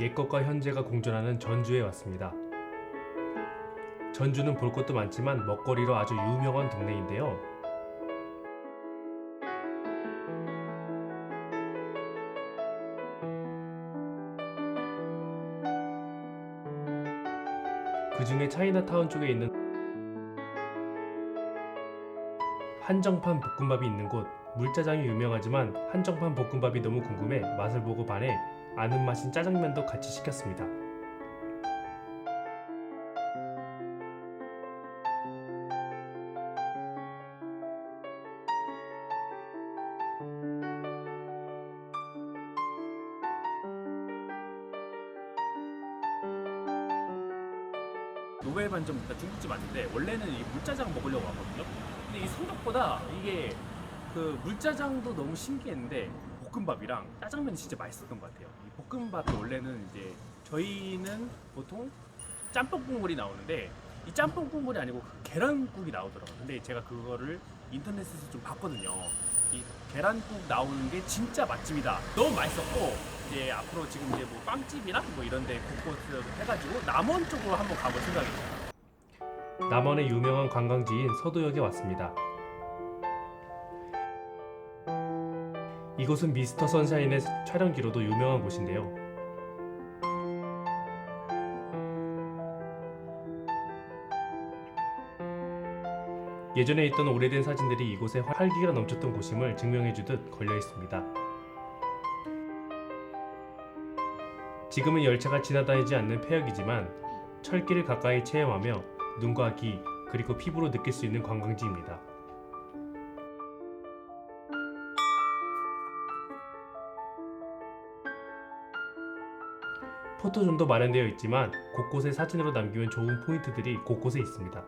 옛것과 현재가 공존하는 전주에 왔습니다. 전주는 볼 것도 많지만 먹거리로 아주 유명한 동네인데요. 그 중에 차이나타운 쪽에 있는 한정판 볶음밥이 있는 곳 물짜장이 유명하지만 한정판 볶음밥이 너무 궁금해 맛을 보고 반해 아는 맛인 짜장면도 같이 시켰습니다. 노벨 반점 중국집 왔는데 원래는 이 물짜장 먹으려고 왔거든요. 근데 이 생각보다 이게 그 물짜장도 너무 신기했는데 볶음밥이랑 짜장면이 진짜 맛있었던 것 같아요. 이 볶음밥이 원래는 이제 저희는 보통 짬뽕 국물이 나오는데 이 짬뽕 국물이 아니고 그 계란국이 나오더라고요. 근데 제가 그거를 인터넷에서 좀 봤거든요. 이 계란국 나오는 게 진짜 맛집이다. 너무 맛있었고 이제 앞으로 지금 이제 뭐 빵집이나 뭐 이런데 곳곳을 해가지고 남원 쪽으로 한번 가볼 생각입니다. 남원의 유명한 관광지인 서도역에 왔습니다. 이곳은 미스터 선샤인의 촬영지로도 유명한 곳인데요. 예전에 있던 오래된 사진들이 이곳에 활기가 넘쳤던 곳임을 증명해주듯 걸려 있습니다. 지금은 열차가 지나다니지 않는 폐역이지만 철길을 가까이 체험하며 눈과 귀 그리고 피부로 느낄 수 있는 관광지입니다. 포토존도 마련되어 있지만 곳곳에 사진으로 남기면 좋은 포인트들이 곳곳에 있습니다.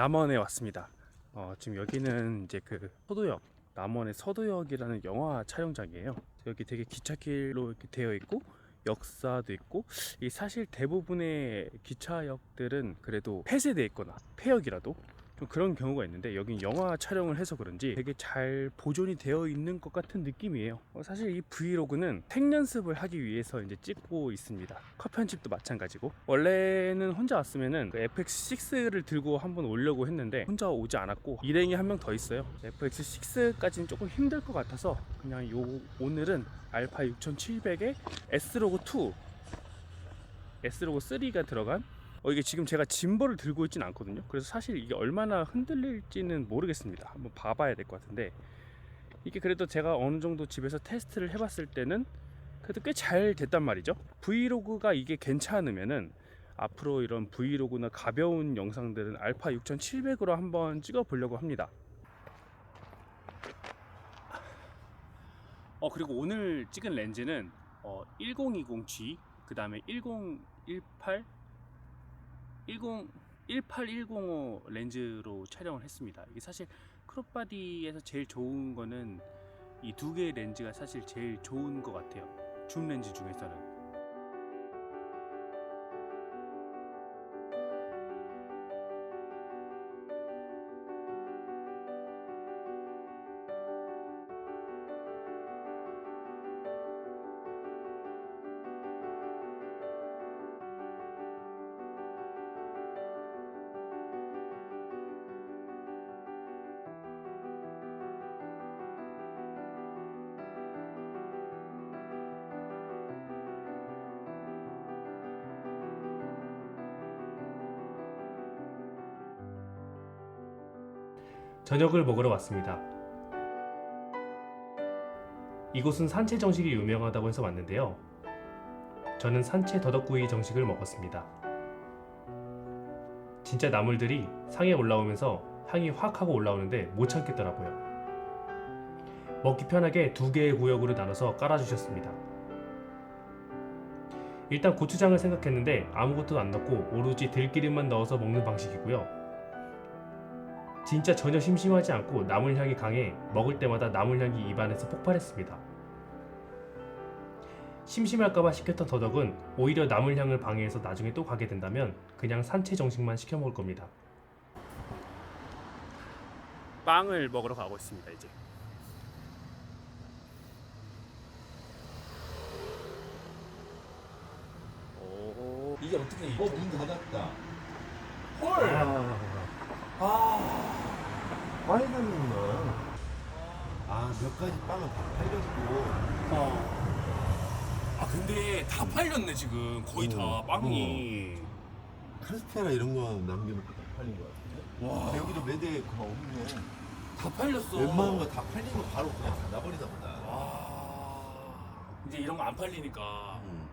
남원에 왔습니다. 어, 지금 여기는 이제 그 서도역, 남원의 서도역이라는 영화 촬영장이에요. 여기 되게 기찻길로 이렇게 되어 있고 역사도 있고 이 사실 대부분의 기차역들은 그래도 폐쇄되어 있거나 폐역이라도 좀 그런 경우가 있는데 여긴 영화 촬영을 해서 그런지 되게 잘 보존이 되어 있는 것 같은 느낌이에요. 어, 사실 이 브이로그는 생연습을 하기 위해서 이제 찍고 있습니다. 컷 편집도 마찬가지고 원래는 혼자 왔으면은 그 FX6를 들고 한번 오려고 했는데 혼자 오지 않았고 일행이 한 명 더 있어요. FX6까지는 조금 힘들 것 같아서 그냥 요 오늘은 알파 6700에 S로고 2 S로고 3가 들어간 어, 이게 지금 제가 짐벌을 들고 있진 않거든요. 그래서 사실 이게 얼마나 흔들릴지는 모르겠습니다. 한번 봐봐야 될 것 같은데 이게 그래도 제가 어느 정도 집에서 테스트를 해봤을 때는 그래도 꽤 잘 됐단 말이죠. 브이로그가 이게 괜찮으면은 앞으로 이런 브이로그나 가벼운 영상들은 알파 6700으로 한번 찍어 보려고 합니다. 어 그리고 오늘 찍은 렌즈는 어, 1020G 그 다음에 1018 10 18105 렌즈로 촬영을 했습니다. 이게 사실 크롭바디에서 제일 좋은 거는 이 두 개의 렌즈가 사실 제일 좋은 것 같아요. 줌 렌즈 중에서는. 저녁을 먹으러 왔습니다. 이곳은 산채 정식이 유명하다고 해서 왔는데요. 저는 산채 더덕구이 정식을 먹었습니다. 진짜 나물들이 상에 올라오면서 향이 확 하고 올라오는데 못 참겠더라고요. 먹기 편하게 두 개의 구역으로 나눠서 깔아주셨습니다. 일단 고추장을 생각했는데 아무것도 안 넣고 오로지 들기름만 넣어서 먹는 방식이고요. 진짜 전혀 심심하지 않고 나물 향이 강해 먹을 때마다 나물 향이 입안에서 폭발했습니다. 심심할까봐 시켰던 더덕은 오히려 나물 향을 방해해서 나중에 또 가게 된다면 그냥 산채 정식만 시켜 먹을 겁니다. 빵을 먹으러 가고 있습니다 이제. 오. 이게 어떻게 어, 문 닫았다. 헐. 아, 많이 닫는구나. 아, 몇 가지 빵은 다 팔렸고. 아 근데 다 팔렸네 지금 거의 다 어, 빵이. 카스테라 이런 거 남겨놓고 다 팔린 거 같은데. 와. 여기도 매대 그거 없네. 다 팔렸어. 웬만한 거 다 팔린 거 바로 그냥 닫아버리나 보다. 와. 이제 이런 거 안 팔리니까 음.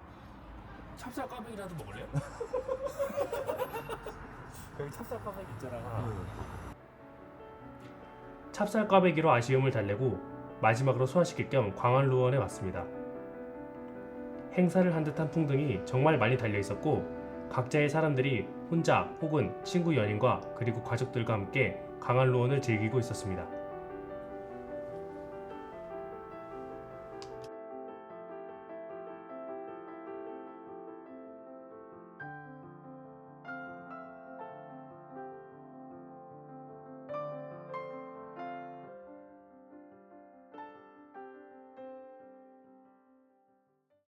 찹쌀 꽈배기라도 먹을래요? 여기 찹쌀 꽈배기 있잖아. 찹쌀 꽈배기로 아쉬움을 달래고 마지막으로 소화시킬 겸 광안루원에 왔습니다. 행사를 한 듯한 풍등이 정말 많이 달려 있었고 각자의 사람들이 혼자 혹은 친구 연인과 그리고 가족들과 함께 강안루원을 즐기고 있었습니다.